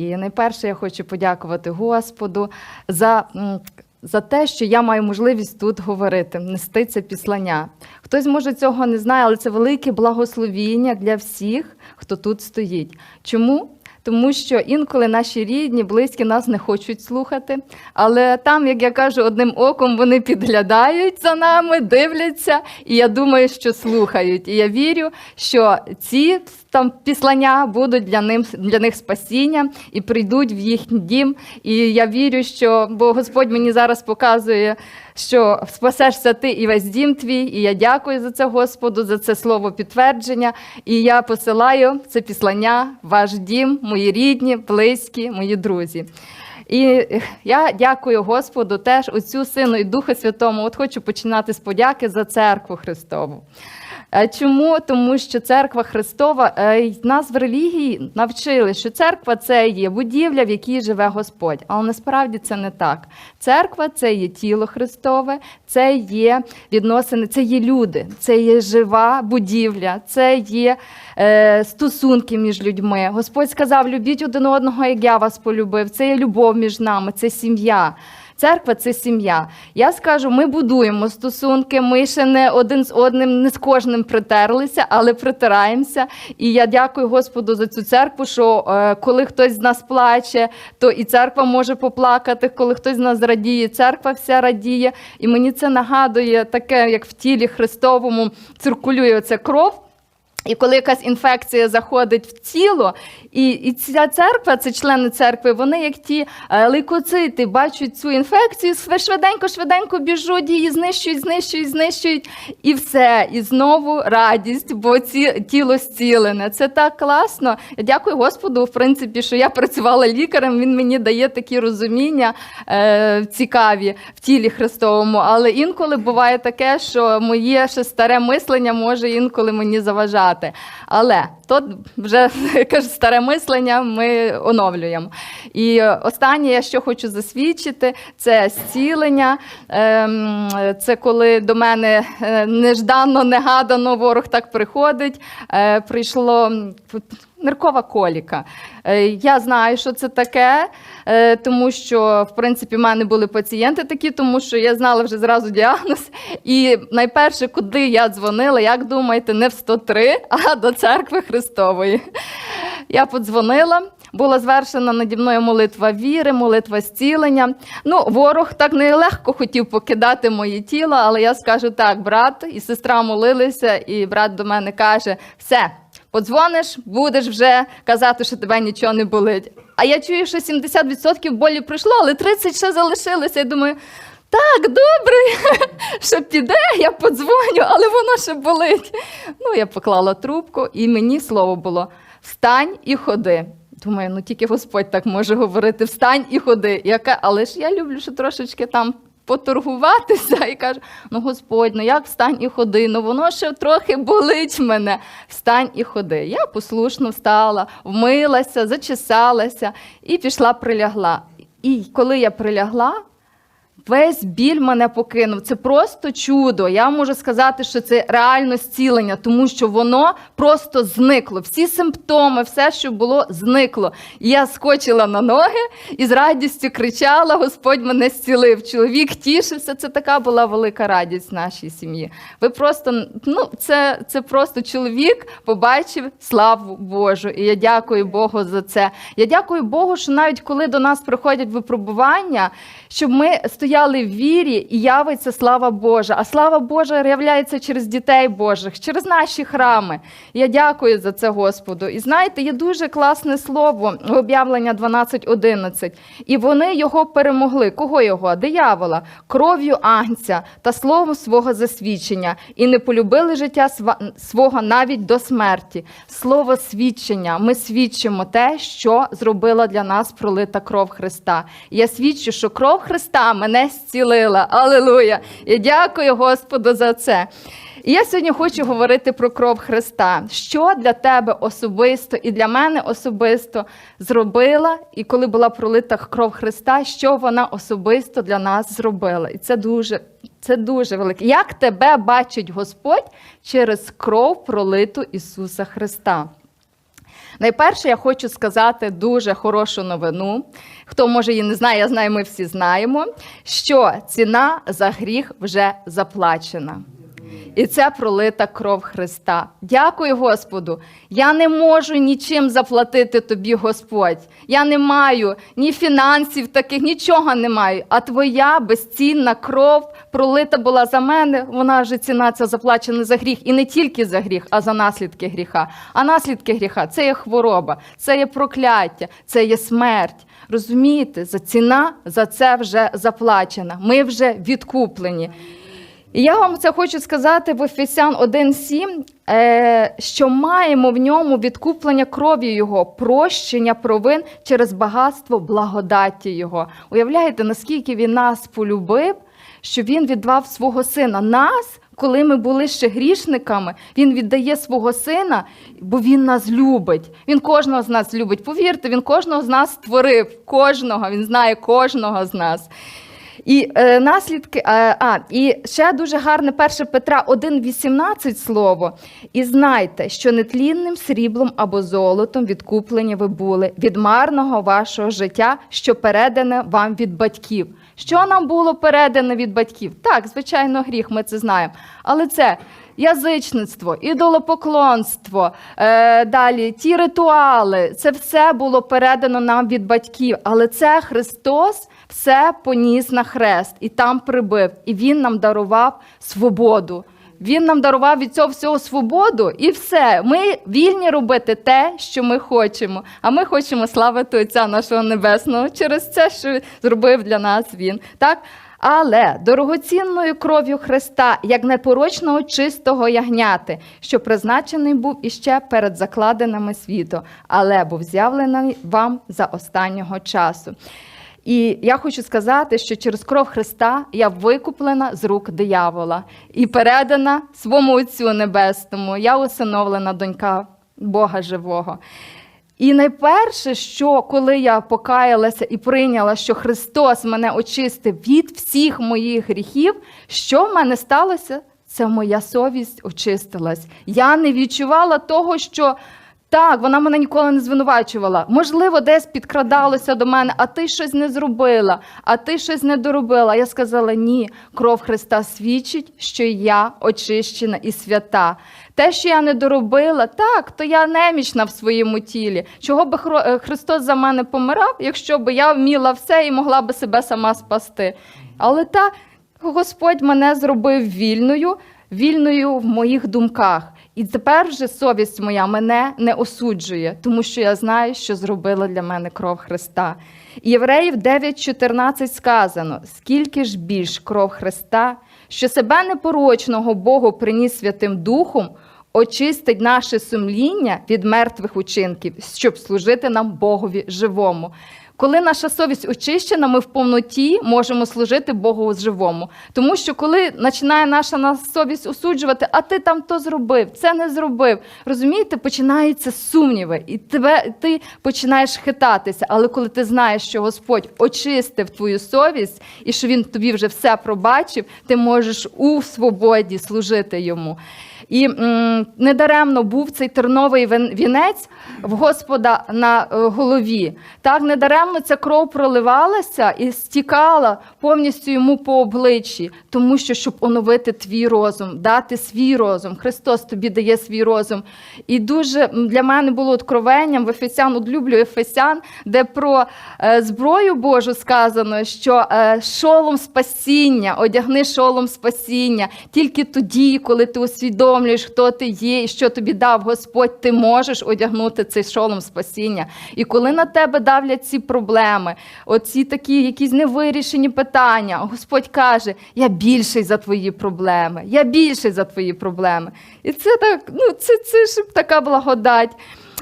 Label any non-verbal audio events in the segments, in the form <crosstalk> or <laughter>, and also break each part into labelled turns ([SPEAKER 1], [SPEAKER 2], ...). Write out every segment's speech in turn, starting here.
[SPEAKER 1] І найперше я хочу подякувати Господу за. За те, що я маю можливість тут говорити, нести це післання. Хтось може цього не знає, але це велике благословіння для всіх, хто тут стоїть. Чому? Тому що інколи наші рідні, близькі нас не хочуть слухати, але там, як я кажу, одним оком вони підглядають за нами, дивляться, і я думаю, що слухають. І я вірю, що ці там післання будуть для ним для них спасіння і прийдуть в їхній дім. І я вірю, що бо Господь мені зараз показує, що спасешся ти і весь дім твій. І я дякую за це Господу, за це слово підтвердження. І я посилаю це післання ваш дім, мої рідні, близькі, мої друзі. І я дякую Господу теж Отцю, Сину і Духу Святому. От хочу починати з подяки за церкву Христову. Е, Чому? Тому що церква Христова е, нас в релігії навчили, що церква це є будівля, в якій живе Господь. Але насправді це не так. Церква це є тіло Христове, це є відносини, це є люди, це є жива будівля, це є е, стосунки між людьми. Господь сказав: любіть один одного, як я вас полюбив. Це є любов між нами, це сім'я. Церква це сім'я. Я скажу, ми будуємо стосунки. Ми ще не один з одним, не з кожним притерлися, але притираємося. І я дякую Господу за цю церкву. Що е, коли хтось з нас плаче, то і церква може поплакати. Коли хтось з нас радіє, церква вся радіє. І мені це нагадує таке, як в тілі Христовому циркулює ця кров. І коли якась інфекція заходить в тіло, і, і ця церква, це члени церкви, вони як ті е, лейкоцити, бачать цю інфекцію, швиденько, швиденько біжуть, її знищують, знищують, знищують, і все. І знову радість, бо ці, тіло зцілене. Це так класно. Я дякую Господу, в принципі, що я працювала лікарем. Він мені дає такі розуміння е, цікаві в тілі Христовому. Але інколи буває таке, що моє ще старе мислення може інколи мені заважати. Але то вже <laughs> кажу, старе мислення ми оновлюємо. І е, останнє, що хочу засвідчити, це зцілення. Ем, Це коли до мене неждано, нежданно, негадано ворог так приходить. Е, Прийшло ниркова коліка. Е, Я знаю, що це таке, е, тому що в принципі в мене були пацієнти такі, тому що я знала вже зразу діагноз. І найперше, куди я дзвонила, як думаєте, не в 103, а до церкви Христової. Я подзвонила. Була звершена наді мною молитва віри, молитва зцілення. Ну, ворог так нелегко хотів покидати моє тіло, але я скажу так: брат і сестра молилися, і брат до мене каже: все, подзвониш, будеш вже казати, що тебе нічого не болить. А я чую, що 70% болі пройшло, але 30% ще залишилося. Я думаю. Так, добре, <laughs> що піде, я подзвоню, але воно ще болить. Ну, я поклала трубку, і мені слово було: встань і ходи. Думаю, ну тільки Господь так може говорити: встань і ходи. Яка, але ж я люблю ще трошечки там поторгуватися і кажу: ну Господь, ну як встань і ходи? Ну воно ще трохи болить мене. Встань і ходи. Я послушно встала, вмилася, зачесалася і пішла, прилягла. І коли я прилягла, Весь біль мене покинув. Це просто чудо. Я можу сказати, що це реально зцілення, тому що воно просто зникло. Всі симптоми, все, що було, зникло. І я скочила на ноги і з радістю кричала: Господь мене зцілив. Чоловік тішився. Це така була велика радість нашій сім'ї. Ви просто ну, це, це просто чоловік побачив славу Божу. І я дякую Богу за це. Я дякую Богу, що навіть коли до нас приходять випробування, щоб ми стояли в вірі і явиться слава Божа. А слава Божа являється через дітей Божих, через наші храми. Я дякую за це Господу. І знаєте, є дуже класне слово об'явлення 12.11. І вони його перемогли. Кого його? Диявола, кров'ю агнця та словом свого засвідчення, і не полюбили життя свого навіть до смерті. Слово свідчення. Ми свідчимо те, що зробила для нас пролита кров Христа. Я свідчу, що кров Христа мене зцілила. Алілуя! Я дякую Господу за це. І я сьогодні хочу говорити про кров Христа. Що для тебе особисто і для мене особисто зробила, і коли була пролита кров Христа, що вона особисто для нас зробила. І це дуже, це дуже велике. Як тебе бачить Господь через кров пролиту Ісуса Христа? Найперше, я хочу сказати дуже хорошу новину. Хто може її не знає, я знаю, ми всі знаємо, що ціна за гріх вже заплачена. І це пролита кров Христа. Дякую Господу. Я не можу нічим заплатити тобі, Господь. Я не маю ні фінансів таких, нічого не маю. А твоя безцінна кров пролита була за мене. Вона вже ціна ця заплачена за гріх. І не тільки за гріх, а за наслідки гріха. А наслідки гріха це є хвороба, це є прокляття, це є смерть. Розумієте, за ціна за це вже заплачена. Ми вже відкуплені. Я вам це хочу сказати в Ефесян 1.7, е, що маємо в ньому відкуплення кров'ю Його, прощення провин через багатство благодаті Його. Уявляєте, наскільки він нас полюбив, що він віддав свого сина нас. Коли ми були ще грішниками, він віддає свого сина, бо він нас любить. Він кожного з нас любить. Повірте, він кожного з нас створив, кожного, він знає кожного з нас. І е, наслідки, е, а, і ще дуже гарне 1 Петра 1,18 слово. І знайте, що нетлінним сріблом або золотом відкуплені ви були від марного вашого життя, що передане вам від батьків. Що нам було передане від батьків? Так, звичайно, гріх, ми це знаємо. Але це язичництво, ідолопоклонство, е, далі ті ритуали, це все було передано нам від батьків. Але це Христос все поніс на хрест і там прибив. І Він нам дарував свободу. Він нам дарував від цього всього свободу, і все. Ми вільні робити те, що ми хочемо. А ми хочемо славити Отця нашого Небесного через це, що зробив для нас Він. Так? Але дорогоцінною кров'ю Христа, як непорочного чистого ягняти, що призначений був іще перед закладинами світу, але був з'явлений вам за останнього часу. І я хочу сказати, що через кров Христа я викуплена з рук диявола і передана своєму Отцю Небесному. Я усиновлена донька Бога Живого. І найперше, що коли я покаялася і прийняла, що Христос мене очистив від всіх моїх гріхів, що в мене сталося? Це моя совість очистилась. Я не відчувала того, що так, вона мене ніколи не звинувачувала. Можливо, десь підкрадалося до мене, а ти щось не зробила, а ти щось не доробила. Я сказала: ні, кров Христа свідчить, що я очищена і свята. Те, що я не доробила, так, то я немічна в своєму тілі. Чого би е, Христос за мене помирав, якщо б я вміла все і могла би себе сама спасти. Але та Господь мене зробив вільною, вільною в моїх думках. І тепер вже совість моя мене не осуджує, тому що я знаю, що зробила для мене кров Христа. Євреїв 9:14 сказано: скільки ж більш кров Христа, що себе непорочного Богу приніс Святим Духом, очистить наше сумління від мертвих учинків, щоб служити нам Богові живому. Коли наша совість очищена, ми в повноті можемо служити Богу живому. Тому що коли починає наша совість осуджувати, а ти там то зробив, це не зробив. Розумієте, починаються сумніви, і тебе ти починаєш хитатися. Але коли ти знаєш, що Господь очистив твою совість і що Він тобі вже все пробачив, ти можеш у свободі служити йому. І м, недаремно був цей терновий вінець в Господа на е, голові. Так недаремно ця кров проливалася і стікала повністю йому по обличчі, тому що щоб оновити твій розум, дати свій розум. Христос тобі дає свій розум. І дуже для мене було откровенням в Ефесян, от люблю Ефесян, де про е, зброю Божу сказано, що е, шолом спасіння, одягни шолом спасіння. Тільки тоді, коли ти усвідомлюєш, хто ти є і що тобі дав Господь, ти можеш одягнути цей шолом спасіння. І коли на тебе давлять ці проблеми, оці такі якісь невирішені питання, Господь каже: Я більший за твої проблеми, я більший за твої проблеми. І це так, ну це, це ж така благодать.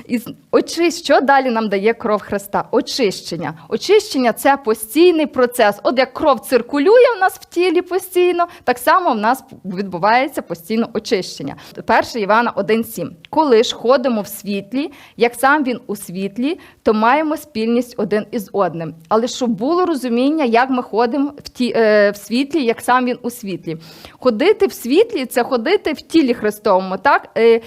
[SPEAKER 1] І очи, що далі нам дає кров Христа? Очищення. Очищення це постійний процес. От як кров циркулює в нас в тілі постійно, так само в нас відбувається постійно очищення. 1 Івана 1,7. Коли ж ходимо в світлі, як сам він у світлі, то маємо спільність один із одним. Але щоб було розуміння, як ми ходимо в, ті, е, в світлі, як сам він у світлі. Ходити в світлі це ходити в тілі Христовому. так? Е,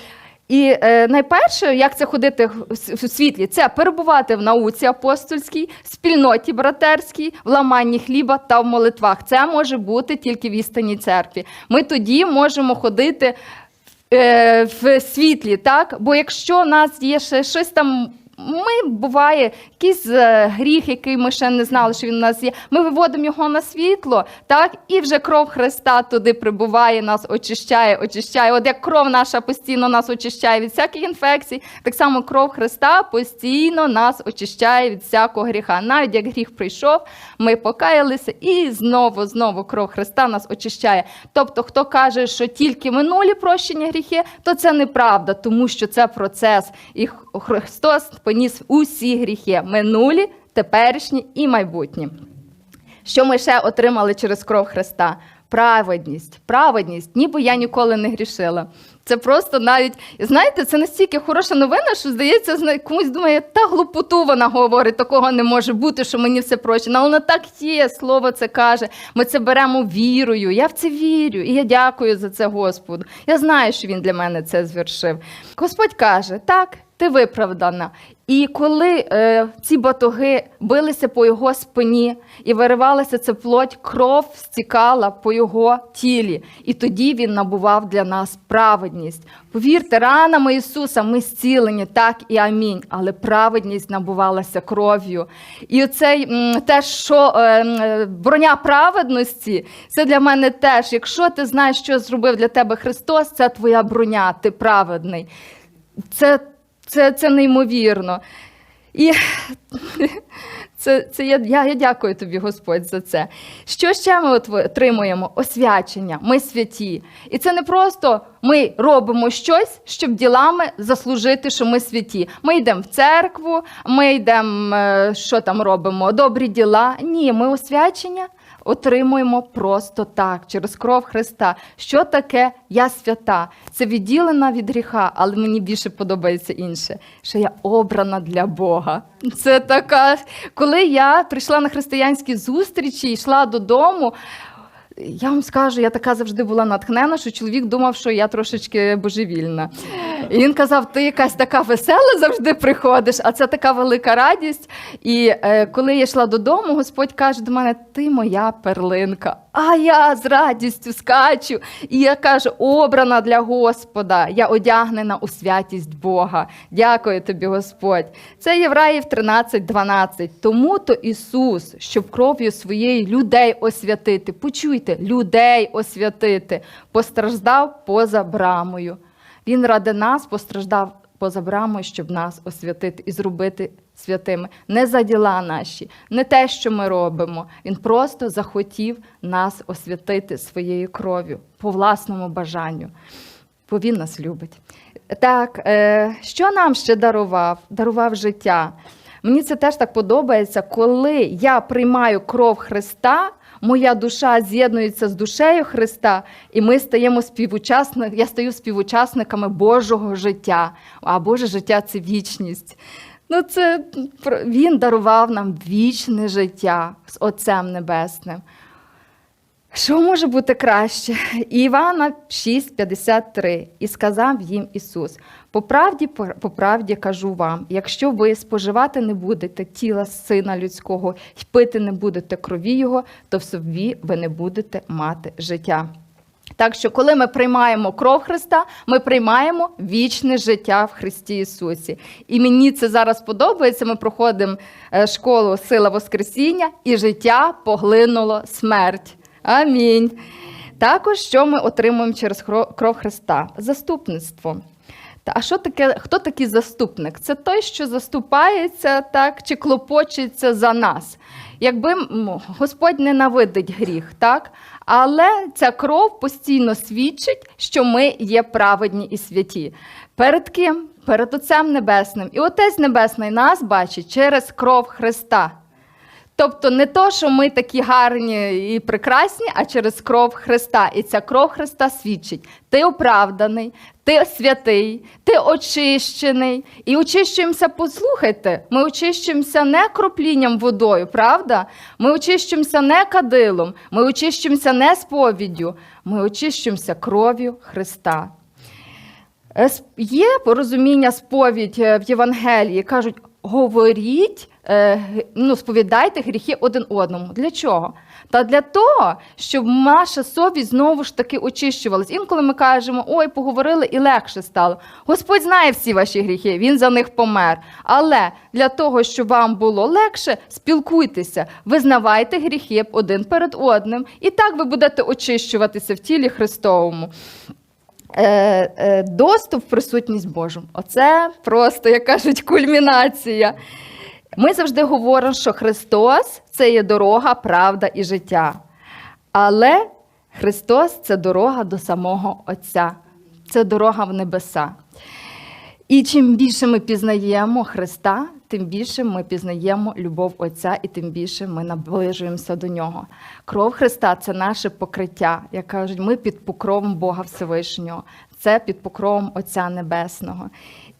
[SPEAKER 1] І е, найперше, як це ходити в світлі, це перебувати в науці апостольській, спільноті братерській, в ламанні хліба та в молитвах. Це може бути тільки в істинній церкві. Ми тоді можемо ходити е, в світлі, так? Бо якщо у нас є ще щось там. Ми буває якийсь е, гріх, який ми ще не знали, що він у нас є. Ми виводимо його на світло, так і вже кров Христа туди прибуває, нас очищає, очищає. От як кров наша постійно нас очищає від всяких інфекцій, так само кров Христа постійно нас очищає від всякого гріха. Навіть як гріх прийшов, ми покаялися, і знову, знову кров Христа нас очищає. Тобто, хто каже, що тільки минулі прощення гріхи, то це неправда, тому що це процес. І Христос поніс усі гріхи минулі, теперішні і майбутні. Що ми ще отримали через кров Христа? Праведність, праведність, ніби я ніколи не грішила. Це просто навіть, знаєте, це настільки хороша новина, що здається, комусь думає, та глупоту вона говорить, такого не може бути, що мені все прощено. Але воно так є, слово це каже. Ми це беремо вірою. Я в це вірю, і я дякую за це Господу. Я знаю, що він для мене це звершив. Господь каже: так, ти виправдана. І коли е, ці батоги билися по його спині і виривалася ця плоть, кров стікала по його тілі, і тоді він набував для нас праведність. Повірте, ранами Ісуса ми зцілені, так і амінь. Але праведність набувалася кров'ю. І оцей те, що е, е, броня праведності, це для мене теж. Якщо ти знаєш, що зробив для тебе Христос, це твоя броня, ти праведний. Це, це, це неймовірно. І <laughs> це, це я, я, я дякую тобі, Господь, за це. Що ще ми от отримуємо? Освячення. Ми святі. І це не просто ми робимо щось, щоб ділами заслужити, що ми святі. Ми йдемо в церкву, ми йдемо, е, що там робимо, добрі діла. Ні, ми освячення отримуємо просто так, через кров Христа. Що таке я свята? Це відділена від гріха, але мені більше подобається інше, що я обрана для Бога. Це така, коли я прийшла на християнські зустрічі і йшла додому. Я вам скажу, я така завжди була натхнена, що чоловік думав, що я трошечки божевільна. І він казав: ти якась така весела завжди приходиш, а це така велика радість. І е, коли я йшла додому, Господь каже до мене: Ти моя перлинка. А я з радістю скачу. І я кажу, обрана для Господа, я одягнена у святість Бога. Дякую тобі, Господь. Це Євраїв 13, 12. Тому то Ісус, щоб кров'ю своєї людей освятити. Почуйте, людей освятити, постраждав поза брамою. Він ради нас постраждав поза брамою, щоб нас освятити і зробити святими. Не за діла наші, не те, що ми робимо. Він просто захотів нас освятити своєю кров'ю по власному бажанню, бо він нас любить. Так, е, що нам ще дарував? Дарував життя. Мені це теж так подобається, коли я приймаю кров Христа. Моя душа з'єднується з душею Христа, і ми стаємо співучасниками, я стаю співучасниками Божого життя. А Боже життя це вічність. Ну, це Він дарував нам вічне життя з Отцем Небесним. Що може бути краще? Івана 6,53. І сказав їм Ісус: по правді, по правді кажу вам, якщо ви споживати не будете тіла сина людського і пити не будете крові Його, то в собі ви не будете мати життя. Так що, коли ми приймаємо кров Христа, ми приймаємо вічне життя в Христі Ісусі. І мені це зараз подобається. Ми проходимо е, школу Сила Воскресіння, і життя поглинуло смерть. Амінь. Також що ми отримуємо через кров Христа? Заступництво. Та, а що таке, хто такий заступник? Це той, що заступається так, чи клопочеться за нас. Якби Господь ненавидить гріх, так? але ця кров постійно свідчить, що ми є праведні і святі. Перед ким? Перед Отцем Небесним. І Отець Небесний нас бачить через кров Христа. Тобто не то, що ми такі гарні і прекрасні, а через кров Христа. І ця кров Христа свідчить: ти оправданий, ти святий, ти очищений. І очищуємося, послухайте, ми очищуємося не кроплінням водою, правда? Ми очищуємося не кадилом, ми очищуємося не сповіддю, ми очищуємося кров'ю Христа. Е, Є порозуміння, сповідь е, в Євангелії. Кажуть, говоріть, ну, сповідайте гріхи один одному. Для чого? Та для того, щоб наша совість знову ж таки очищувалась. Інколи ми кажемо, ой, поговорили і легше стало. Господь знає всі ваші гріхи, Він за них помер. Але для того, щоб вам було легше, спілкуйтеся, визнавайте гріхи один перед одним. І так ви будете очищуватися в тілі Христовому. Е, е, доступ в присутність Божу. Оце просто, як кажуть, кульмінація. Ми завжди говоримо, що Христос це є дорога, правда і життя. Але Христос це дорога до самого Отця, це дорога в небеса. І чим більше ми пізнаємо Христа, тим більше ми пізнаємо любов Отця, і тим більше ми наближуємося до нього. Кров Христа це наше покриття. Як кажуть, ми під покровом Бога Всевишнього, це під покровом Отця Небесного.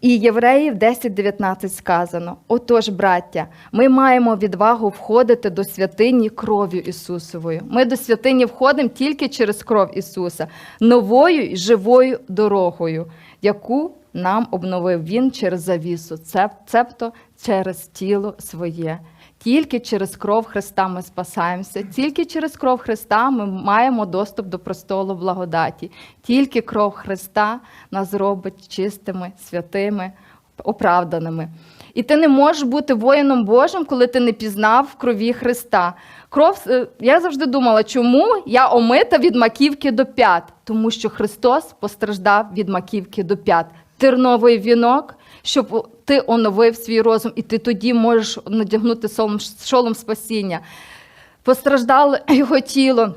[SPEAKER 1] І Євреїв 10.19 сказано: Отож, браття, ми маємо відвагу входити до святині кров'ю Ісусовою. Ми до святині входимо тільки через кров Ісуса, новою і живою дорогою, яку нам обновив Він через завісу, цебто через тіло своє. Тільки через кров Христа ми спасаємося, тільки через кров Христа ми маємо доступ до престолу благодаті. Тільки кров Христа нас робить чистими, святими, оправданими. І ти не можеш бути воїном Божим, коли ти не пізнав крові Христа. Кров, е, я завжди думала, чому я омита від маківки до п'ят, тому що Христос постраждав від маківки до п'ят. Терновий вінок, щоб ти оновив свій розум, і ти тоді можеш надягнути солом- шолом спасіння. Постраждало його тіло.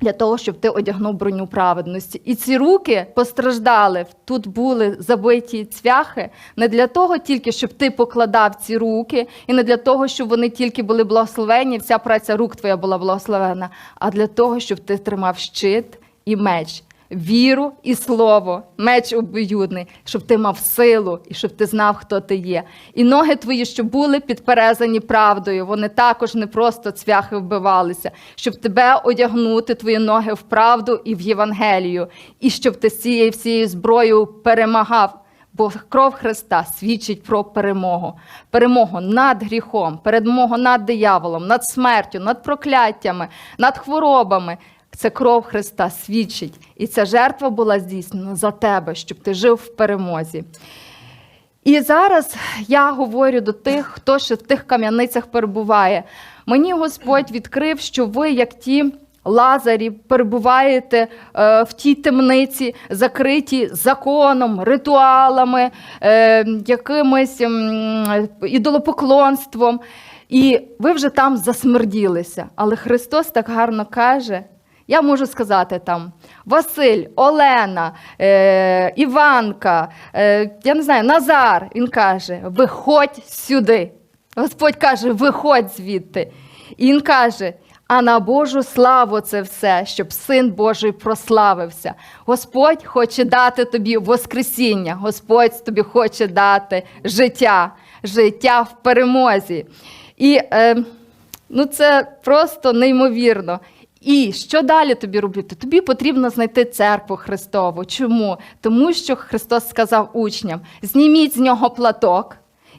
[SPEAKER 1] Для того, щоб ти одягнув броню праведності. І ці руки постраждали. Тут були забиті цвяхи не для того, тільки щоб ти покладав ці руки, і не для того, щоб вони тільки були благословені, вся праця рук твоя була благословена, а для того, щоб ти тримав щит і меч. Віру і слово, меч обоюдний, щоб ти мав силу і щоб ти знав, хто ти є. І ноги твої, щоб були підперезані правдою, вони також не просто цвяхи вбивалися, щоб тебе одягнути, твої ноги в правду і в Євангелію, і щоб ти з цією всією зброєю перемагав. Бо кров Христа свідчить про перемогу. Перемогу над гріхом, перемогу над дияволом, над смертю, над прокляттями, над хворобами. Це кров Христа свідчить. І ця жертва була здійснена за тебе, щоб ти жив в перемозі. І зараз я говорю до тих, хто ще в тих кам'яницях перебуває. Мені Господь відкрив, що ви, як ті лазарі, перебуваєте е, в тій темниці, закриті законом, ритуалами, е, якимось ідолопоклонством. І ви вже там засмерділися. Але Христос так гарно каже. Я можу сказати там Василь, Олена, е, Іванка, е, я не знаю, Назар. Він каже: виходь сюди. Господь каже, виходь звідти. І він каже: а на Божу славу це все, щоб син Божий прославився. Господь хоче дати тобі Воскресіння, Господь тобі хоче дати життя, життя в перемозі. І е, ну, це просто неймовірно. І що далі тобі робити? Тобі потрібно знайти церкву Христову. Чому? Тому що Христос сказав учням: зніміть з нього платок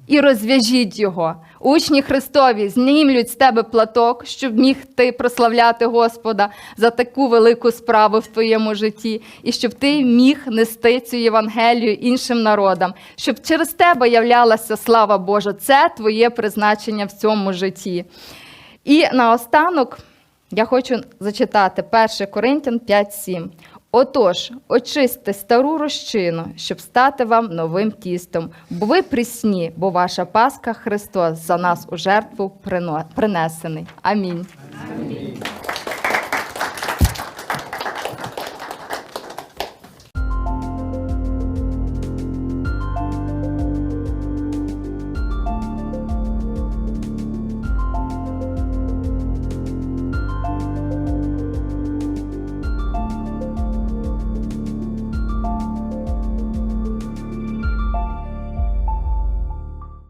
[SPEAKER 1] і розв'яжіть його. Учні Христові знімлють з тебе платок, щоб міг ти прославляти Господа за таку велику справу в твоєму житті, і щоб ти міг нести цю Євангелію іншим народам, щоб через тебе являлася слава Божа. Це твоє призначення в цьому житті. І наостанок. Я хочу зачитати 1 Коринтян 5.7. Отож, очисти стару розчину, щоб стати вам новим тістом, бо ви прісні, бо ваша Пасха Христос за нас у жертву принесений. Амінь.